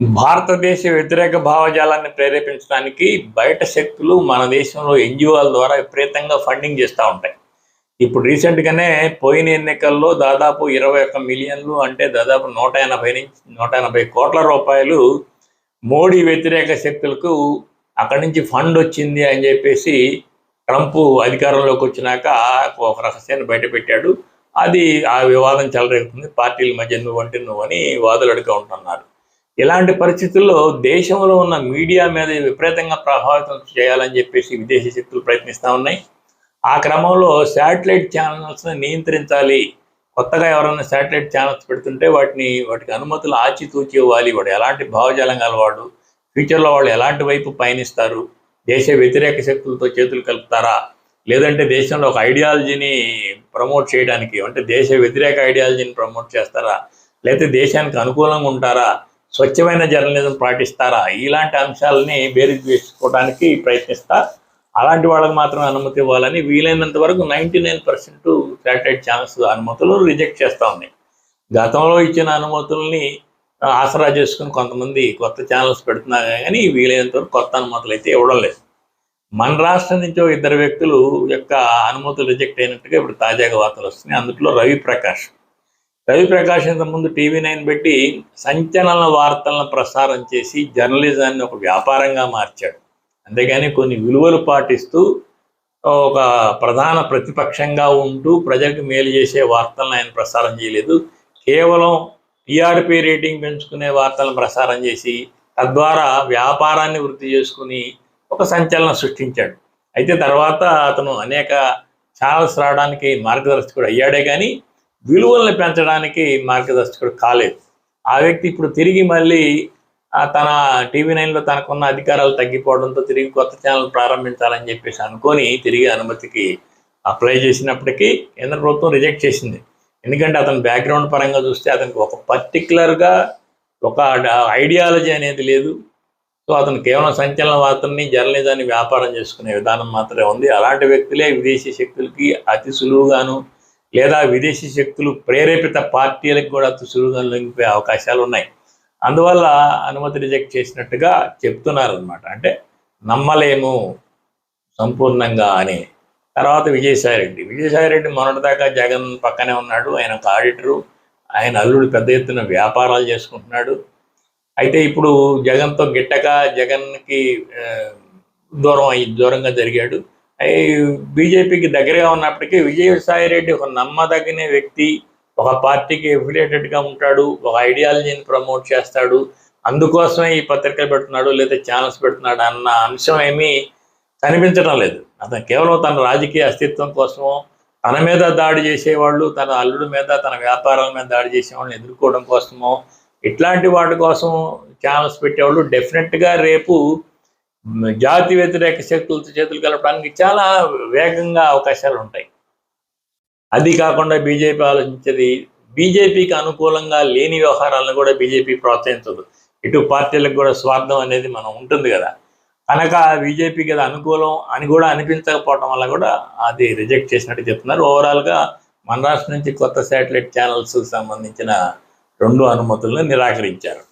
భారతదేశ వ్యతిరేక భావజాలాన్ని ప్రేరేపించడానికి బయట శక్తులు మన దేశంలో ఎన్జిఓల ద్వారా విపరీతంగా ఫండింగ్ చేస్తూ ఉంటాయి. ఇప్పుడు రీసెంట్గానే పోయిన ఎన్నికల్లో దాదాపు ఇరవై ఒక్క మిలియన్లు అంటే దాదాపు నూట ఎనభై నుంచి నూట ఎనభై కోట్ల రూపాయలు మోడీ వ్యతిరేక శక్తులకు అక్కడి నుంచి ఫండ్ వచ్చింది అని చెప్పేసి ట్రంప్ అధికారంలోకి వచ్చినాక ఒక రహస్యాన్ని బయటపెట్టాడు అది ఆ వివాదం చెలరేగుతుంది. పార్టీల మధ్య నువ్వు అంటే నువ్వు అని వాదులు అడుగుతూ ఉంటున్నారు. ఇలాంటి పరిస్థితుల్లో దేశంలో ఉన్న మీడియా మీద విపరీతంగా ప్రభావితం చేయాలని చెప్పేసి విదేశీ శక్తులు ప్రయత్నిస్తూ ఉన్నాయి. ఆ క్రమంలో శాటిలైట్ ఛానల్స్ని నియంత్రించాలి. కొత్తగా ఎవరైనా శాటిలైట్ ఛానల్స్ పెడుతుంటే వాటిని వాటికి అనుమతులు ఆచితూచి ఇవ్వాలి. వాడు ఎలాంటి భావజాలం గలవాడు? ఫ్యూచర్లో వాళ్ళు ఎలాంటి వైపు పయనిస్తారు? దేశ వ్యతిరేక శక్తులతో చేతులు కలుపుతారా? లేదంటే దేశంలో ఒక ఐడియాలజీని ప్రమోట్ చేయడానికి అంటే దేశ వ్యతిరేక ఐడియాలజీని ప్రమోట్ చేస్తారా? లేకపోతే దేశానికి అనుకూలంగా ఉంటారా? స్వచ్ఛమైన జర్నలిజం పాటిస్తారా? ఇలాంటి అంశాలని బేరీజ్ చేసుకోవడానికి ప్రయత్నిస్తా. అలాంటి వాళ్ళకి మాత్రం అనుమతి ఇవ్వాలని వీలైనంత వరకు ninety nine percent satellite channels అనుమతులు రిజెక్ట్ చేస్తూ ఉన్నాయి. గతంలో ఇచ్చిన అనుమతుల్ని ఆసరా చేసుకుని కొంతమంది కొత్త ఛానల్స్ పెడుతున్నారు కానీ వీలైనంత వరకు కొత్త అనుమతులు అయితే ఇవ్వడం లేదు. మన రాష్ట్రం నుంచి ఇద్దరు వ్యక్తులు యొక్క అనుమతులు రిజెక్ట్ అయినట్టుగా ఇప్పుడు తాజాగా వార్తలు వస్తున్నాయి. అందులో రవి ప్రకాష్ రవి ప్రకాష్ ముందు టీవీ నైన్ పెట్టి సంచలన వార్తలను ప్రసారం చేసి జర్నలిజాన్ని ఒక వ్యాపారంగా మార్చాడు. అంతేగాని కొన్ని విలువలు పాటిస్తూ ఒక ప్రధాన ప్రతిపక్షంగా ఉంటూ ప్రజలకు మేలు చేసే వార్తలను ఆయన ప్రసారం చేయలేదు. కేవలం టీఆర్పీ రేటింగ్ పెంచుకునే వార్తలను ప్రసారం చేసి తద్వారా వ్యాపారాన్ని వృద్ధి చేసుకుని ఒక సంచలనం సృష్టించాడు. అయితే తర్వాత అతను అనేక ఛానల్స్ రావడానికి మార్గదర్శకుడు అయ్యాడే కానీ విలువలను పెంచడానికి మార్గదర్శకుడు కాలేదు. ఆ వ్యక్తి ఇప్పుడు తిరిగి మళ్ళీ తన టీవీ నైన్లో తనకున్న అధికారాలు తగ్గిపోవడంతో తిరిగి కొత్త ఛానల్ ప్రారంభించాలని చెప్పేసి అనుకొని తిరిగి అనుమతికి అప్లై చేసినప్పటికీ కేంద్ర ప్రభుత్వం రిజెక్ట్ చేసింది. ఎందుకంటే అతని బ్యాక్గ్రౌండ్ పరంగా చూస్తే అతనికి ఒక పర్టికులర్గా ఒక ఐడియాలజీ అనేది లేదు. సో అతను కేవలం సంచలన వార్తల్ని జర్నలిజాన్ని వ్యాపారం చేసుకునే విధానం మాత్రమే ఉంది. అలాంటి వ్యక్తులే విదేశీ శక్తులకి అతి సులువుగాను లేదా విదేశీ శక్తులు ప్రేరేపిత పార్టీలకు కూడా సులువుగా లొంగిపోయే అవకాశాలు ఉన్నాయి. అందువల్ల అనుమతి రిజెక్ట్ చేసినట్టుగా చెప్తున్నారు అనమాట అంటే నమ్మలేము సంపూర్ణంగా అని. తర్వాత విజయసాయి రెడ్డి విజయసాయి రెడ్డి మొన్నటిదాకా జగన్ పక్కనే ఉన్నాడు. ఆయన ఒక ఆడిటరు. ఆయన అల్లుడు పెద్ద ఎత్తున వ్యాపారాలు చేసుకుంటున్నాడు. అయితే ఇప్పుడు జగన్తో గిట్టక జగన్కి దూరం అయ్యి దూరంగా జరిగాడు. బీజేపీకి దగ్గరగా ఉన్నప్పటికీ విజయసాయి రెడ్డి ఒక నమ్మదగిన వ్యక్తి ఒక పార్టీకి ఎఫిలియేటెడ్గా ఉంటాడు ఒక ఐడియాలజీని ప్రమోట్ చేస్తాడు అందుకోసమే ఈ పత్రికలు పెడుతున్నాడు లేదా ఛానల్స్ పెడుతున్నాడు అన్న అంశం ఏమీ కనిపించడం లేదు. అతను కేవలం తన రాజకీయ అస్తిత్వం కోసమో తన మీద దాడి చేసేవాళ్ళు తన అల్లుడి మీద తన వ్యాపారాల మీద దాడి చేసేవాళ్ళని ఎదుర్కోవడం కోసమో ఇట్లాంటి వాటి కోసం ఛానల్స్ పెట్టేవాళ్ళు. డెఫినెట్గా రేపు జాతి వ్యతిరేక శక్తులతో చేతులు కలపడానికి చాలా వేగంగా అవకాశాలు ఉంటాయి. అది కాకుండా బీజేపీ ఆలోచించేది బీజేపీకి అనుకూలంగా లేని వ్యవహారాలను కూడా బీజేపీ ప్రోత్సహించదు. ఇటు పార్టీలకు కూడా స్వార్థం అనేది మనం ఉంటుంది కదా. కనుక బీజేపీకి అది అనుకూలం అని కూడా అనిపించకపోవటం వల్ల కూడా అది రిజెక్ట్ చేసినట్టు చెప్తున్నారు. ఓవరాల్గా మన రాష్ట్రం నుంచి కొత్త శాటిలైట్ ఛానల్స్ సంబంధించిన రెండు అనుమతులను నిరాకరించారు.